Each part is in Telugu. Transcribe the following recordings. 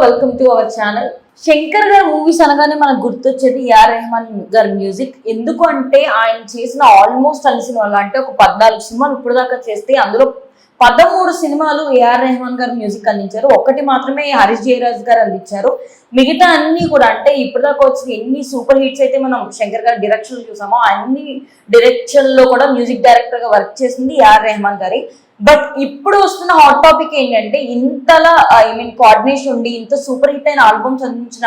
Welcome to our channel Shankar గారి మూవీస్ అనగానే మనకు గుర్తొచ్చేది ఏఆర్ రెహమాన్ గారి మ్యూజిక్ ఎందుకు అంటే ఆయన చేసిన ఆల్మోస్ట్ అన్ని సినిమాలు అంటే ఒక పద్నాలుగు సినిమాలు ఇప్పుడు దాకా చేస్తే అందులో పదమూడు సినిమాలు ఏఆర్ రెహమాన్ గారు మ్యూజిక్ అందించారు. ఒకటి మాత్రమే హరీష్ జయరాజ్ గారు అందించారు. మిగతా అన్ని కూడా అంటే ఇప్పటిదాకా వచ్చిన ఎన్ని సూపర్ హిట్స్ అయితే మనం శంకర్ గారి డైరెక్షన్ చూసామో అన్ని డైరెక్షన్లో కూడా మ్యూజిక్ డైరెక్టర్గా వర్క్ చేసింది ఏఆర్ రెహమాన్ గారి. బట్ ఇప్పుడు వస్తున్న హాట్ టాపిక్ ఏంటంటే ఇంతలా ఐ మీన్ కోఆర్డినేషన్ ఉండి ఇంత సూపర్ హిట్ అయిన ఆల్బమ్స్ అందించిన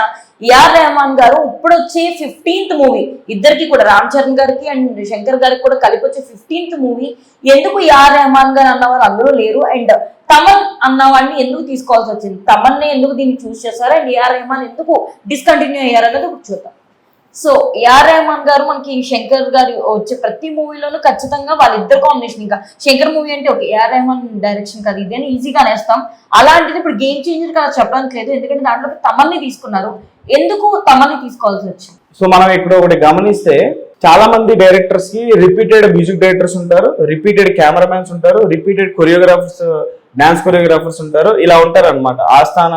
ఏఆర్ రెహమాన్ గారు ఇప్పుడు వచ్చే ఫిఫ్టీన్త్ మూవీ ఇద్దరికి కూడా రామ్ చరణ్ గారికి అండ్ శంకర్ గారికి కూడా కలిపి వచ్చే ఫిఫ్టీన్త్ మూవీ ఎందుకు ఏఆర్ రెహమాన్ గారు అన్నవారు అందరూ లేరు? అండ్ తమన్ అన్నవాడిని ఎందుకు తీసుకోవాల్సి వచ్చింది? తమన్నే ఎందుకు దీన్ని చూస్ చేశారు? అండ్ ఏఆర్ రెహమాన్ ఎందుకు డిస్కంటిన్యూ అయ్యారు అన్నది ఇప్పుడు చూద్దాం. సో ఏఆర్ రెహమాన్ గారు మనకి శంకర్ గారి వచ్చే ప్రతి మూవీలోనూ ఖచ్చితంగా వాళ్ళిద్దరు కాంబినేషన్ ఇంకా శంకర్ మూవీ అంటే ఒక ఏఆర్ రెహమాన్ డైరెక్షన్ కదా ఇది అని ఈజీగా నేస్తాం అలాంటిది ఇప్పుడు గేమ్ చేంజర్ కదా చెప్పడానికి లేదు ఎందుకంటే దాంట్లో తమల్ని తీసుకున్నారు. ఎందుకు తమల్ని తీసుకోవాల్సి వచ్చింది? సో మనం ఇక్కడ ఒకటి గమనిస్తే చాలా మంది డైరెక్టర్స్కి రిపీటెడ్ మ్యూజిక్ డైరెక్టర్స్ ఉంటారు రిపీటెడ్ కెమెరామ్యాన్స్ ఉంటారు రిపీటెడ్ కొరియోగ్రాఫర్స్ డాన్స్ కొరియోగ్రాఫర్స్ ఉంటారు ఇలా ఉంటారు అనమాట ఆస్థాన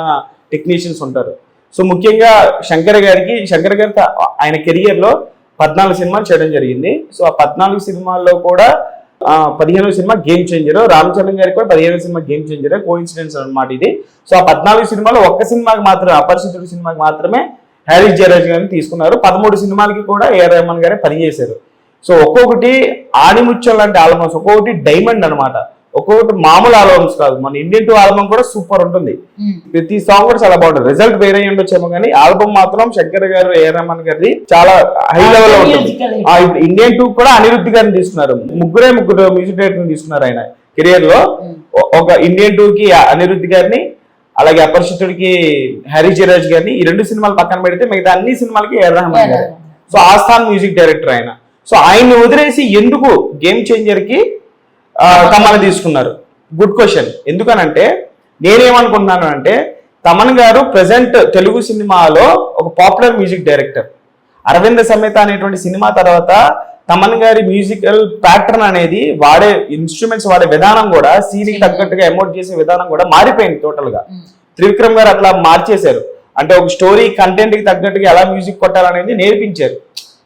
టెక్నీషియన్స్ ఉంటారు. సో ముఖ్యంగా శంకర్ గారికి శంకర్ గారి ఆయన కెరియర్లో పద్నాలుగు సినిమాలు చేయడం జరిగింది. సో ఆ పద్నాలుగు సినిమాల్లో కూడా పదిహేనవ సినిమా గేమ్ చేంజర్ రామ్ చరణ్ గారికి కూడా పదిహేనవ సినిమా గేమ్ చేంజర్ కోఇన్సిడెన్స్ అనమాట ఇది. సో ఆ పద్నాలుగు సినిమాలో ఒక్క సినిమాకి మాత్రమే అపరిచితుడు సినిమాకి మాత్రమే హ్యారీస్ జయరాజ్ గారిని తీసుకున్నారు. పదమూడు సినిమాలకి కూడా ఏఆర్ రెహమాన్ గారే పనిచేశారు. సో ఒక్కొక్కటి ఆణిముత్యం లాంటి ఆల్బమ్స్ ఒక్కొక్కటి డైమండ్ అనమాట ఒక్కొక్కటి మామూలు ఆల్బమ్స్ కాదు. మన ఇండియన్ టూ ఆల్బమ్ కూడా సూపర్ ఉంటుంది. ప్రతి సాంగ్ కూడా చాలా బాగుంటుంది. రిజల్ట్ వేరే ఉండొచ్చేమో కానీ ఆల్బమ్ మాత్రం శంకర్ గారు ఏఆర్ రెహమాన్ గారిది చాలా హై లెవెల్లో ఉంటుంది. ఇండియన్ టూ కూడా అనిరుద్ధ్ గారిని తీసుకున్నారు. ముగ్గురే ముగ్గురు మ్యూజిక్ డైరెక్టర్ తీసుకున్నారు ఆయన కెరియర్లో. ఒక ఇండియన్ టూ కి అనిరుద్ధ్ గారిని అలాగే అపరిచితుడికి హరి జయరాజ్ గారిని ఈ రెండు సినిమాలు పక్కన పెడితే మిగతా అన్ని సినిమాలకి ఏఆర్ రెహమాన్ గారు. సో ఆస్థాన్ మ్యూజిక్ డైరెక్టర్ ఆయన. సో ఆయన్ని వదిలేసి ఎందుకు గేమ్ చేంజర్కి తమన్ తీసుకున్నారు. గుడ్ క్వశ్చన్ ఎందుకనంటే నేనేమనుకుంటున్నాను అంటే తమన్ గారు ప్రజెంట్ తెలుగు సినిమాలో ఒక popular music director Aravinda Sametha అనేటువంటి సినిమా తర్వాత తమన్ గారి మ్యూజికల్ ప్యాటర్న్ అనేది వాడే ఇన్స్ట్రుమెంట్స్ వాడే విధానం కూడా సీనికి తగ్గట్టుగా ఎమోట్ చేసే విధానం కూడా మారిపోయింది టోటల్గా. త్రివిక్రమ్ గారు అట్లా మార్చేశారు. అంటే ఒక స్టోరీ కంటెంట్కి తగ్గట్టుగా ఎలా మ్యూజిక్ కొట్టాలనేది నేర్పించారు.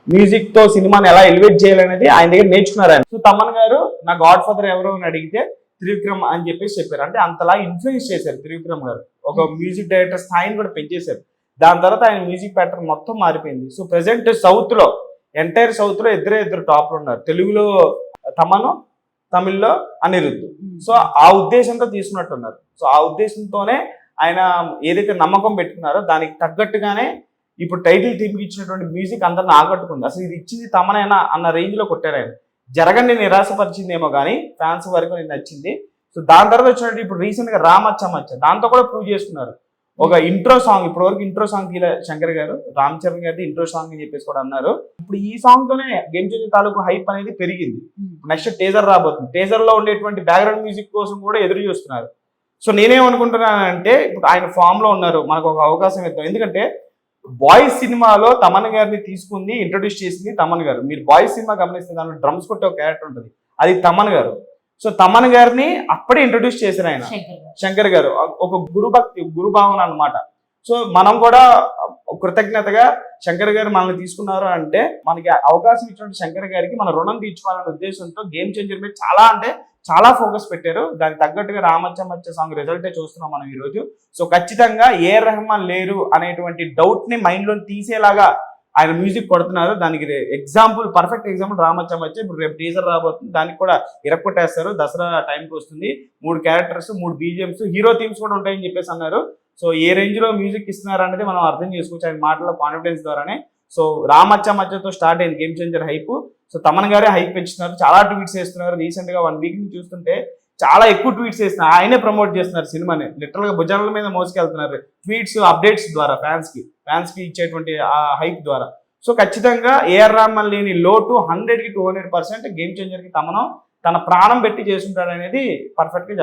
మ్యూజిక్తో సినిమాని ఎలా ఎలివేట్ చేయాలనేది ఆయన దగ్గర నేర్చుకున్నారు ఆయన. సో తమన్ గారు నా గాడ్ ఫాదర్ ఎవరు అని అడిగితే త్రివిక్రమ్ అని చెప్పేసి చెప్పారు. అంటే అంతలా ఇన్ఫ్లుయెన్స్ చేశారు త్రివిక్రమ్ గారు. ఒక మ్యూజిక్ డైరెక్టర్ స్థాయిని కూడా పెంచేశారు. దాని తర్వాత ఆయన మ్యూజిక్ ప్యాటర్న్ మొత్తం మారిపోయింది. సో ప్రెసెంట్ సౌత్లో ఎంటైర్ సౌత్లో ఇద్దరే ఇద్దరు టాప్లు ఉన్నారు. తెలుగులో తమను తమిళ్ళో అనిరుద్ధ్. సో ఆ ఉద్దేశంతో తీసుకున్నట్టున్నారు. సో ఆ ఉద్దేశంతోనే ఆయన ఏదైతే నమ్మకం పెట్టుకున్నారో దానికి తగ్గట్టుగానే ఇప్పుడు టైటిల్ టీమ్కి ఇచ్చినటువంటి మ్యూజిక్ అందరిని ఆకట్టుకుంది. అసలు ఇది ఇచ్చింది తమనేనా అన్న రేంజ్లో కొట్టారు ఆయన. జరగండి నిరాశపరిచిందేమో కానీ ఫ్యాన్స్ వరకు నేను నచ్చింది. సో దాని తర్వాత వచ్చినట్టు ఇప్పుడు రీసెంట్గా రామచ్చ మచ్చ దాంతో కూడా ప్రూవ్ చేసుకున్నారు ఒక ఇంట్రో సాంగ్ ఇప్పటి వరకు ఇంట్రో సాంగ్ తీల శంకర్ గారు రామ్ చరణ్ గారి ఇంట్రో సాంగ్ అని చెప్పేసి కూడా అన్నారు. ఇప్పుడు ఈ సాంగ్ తోనే గేమ్ చేంజర్ తాలూకు హైప్ అనేది పెరిగింది. నెక్స్ట్ టేజర్ రాబోతుంది. టేజర్లో ఉండేటువంటి బ్యాక్గ్రౌండ్ మ్యూజిక్ కోసం కూడా ఎదురు చూస్తున్నారు. సో నేనేమనుకుంటున్నానంటే ఇప్పుడు ఆయన ఫామ్లో ఉన్నారు. మనకు ఒక అవకాశం ఇద్దాం. ఎందుకంటే బాయ్స్ సినిమాలో తమన్ గారిని తీసుకుంది ఇంట్రొడ్యూస్ చేసింది తమన్ గారు. మీరు బాయ్స్ సినిమా గమనిస్తే దాంట్లో డ్రమ్స్ కొట్టే ఒక క్యారెక్టర్ ఉంటుంది. అది తమన్ గారు. సో తమన్ గారిని అప్పుడే ఇంట్రొడ్యూస్ చేశారు ఆయన. శంకర్ గారు. ఒక గురు. భక్తి గురు భావన అనమాట సో మనం కూడా కృతజ్ఞతగా శంకర్ గారు మనల్ని తీసుకున్నారు అంటే మనకి అవకాశం ఇచ్చినటువంటి శంకర్ గారికి మన రుణం తీర్చుకోవాలనే ఉద్దేశంతో గేమ్ చేంజర్ మీద చాలా అంటే చాలా ఫోకస్ పెట్టారు. దానికి తగ్గట్టుగా రామచ్చ మచ్చ సాంగ్ రిజల్టే చూస్తున్నాం మనం ఈ రోజు. సో ఖచ్చితంగా ఏ రెహమాన్ లేరు అనేటువంటి డౌట్ని తీసేలాగా ఆయన మ్యూజిక్ కొడుతున్నారు. దానికి ఎగ్జాంపుల్ పర్ఫెక్ట్ ఎగ్జాంపుల్ రామచ్చ ఇప్పుడు రేపు టీజర్ రాబోతుంది. దానికి కూడా ఇరక్కొట్టేస్తారు. దసరా టైంకి వస్తుంది. మూడు క్యారెక్టర్స్ మూడు బీజిఎమ్స్ హీరో థీమ్స్ కూడా ఉంటాయని చెప్పేసి అన్నారు. సో ఏ రేంజ్లో మ్యూజిక్ ఇస్తున్నారు అనేది మనం అర్థం చేసుకోవచ్చు. ఆయన మాటల కాన్ఫిడెన్స్ ద్వారానే. సో రామచ్చ మచ్చతో స్టార్ట్ అయింది. Game changer hype so Thaman గారే హైప్ పెంచుతున్నారు. చాలా ట్వీట్స్ చేస్తున్నారు రీసెంట్గా వన్ వీక్ నుంచి చూస్తుంటే చాలా ఎక్కువ ట్వీట్స్ చేస్తున్నారు ఆయనే ప్రమోట్ చేస్తున్నారు సినిమాని. లిటరల్గా భుజాల మీద మోసుకెళ్తున్నారు. ట్వీట్స్ అప్డేట్స్ ద్వారా ఫ్యాన్స్కి. ఫ్యాన్స్కి ఇచ్చేటువంటి ఆ హైప్ ద్వారా. సో ఖచ్చితంగా ఏఆర్ రామన్ లేని లోటు హండ్రెడ్కి టూ హండ్రెడ్ పర్సెంట్ గేమ్ చేంజర్కి తమను తన ప్రాణం పెట్టి చేస్తుంటాడు అనేది పర్ఫెక్ట్గా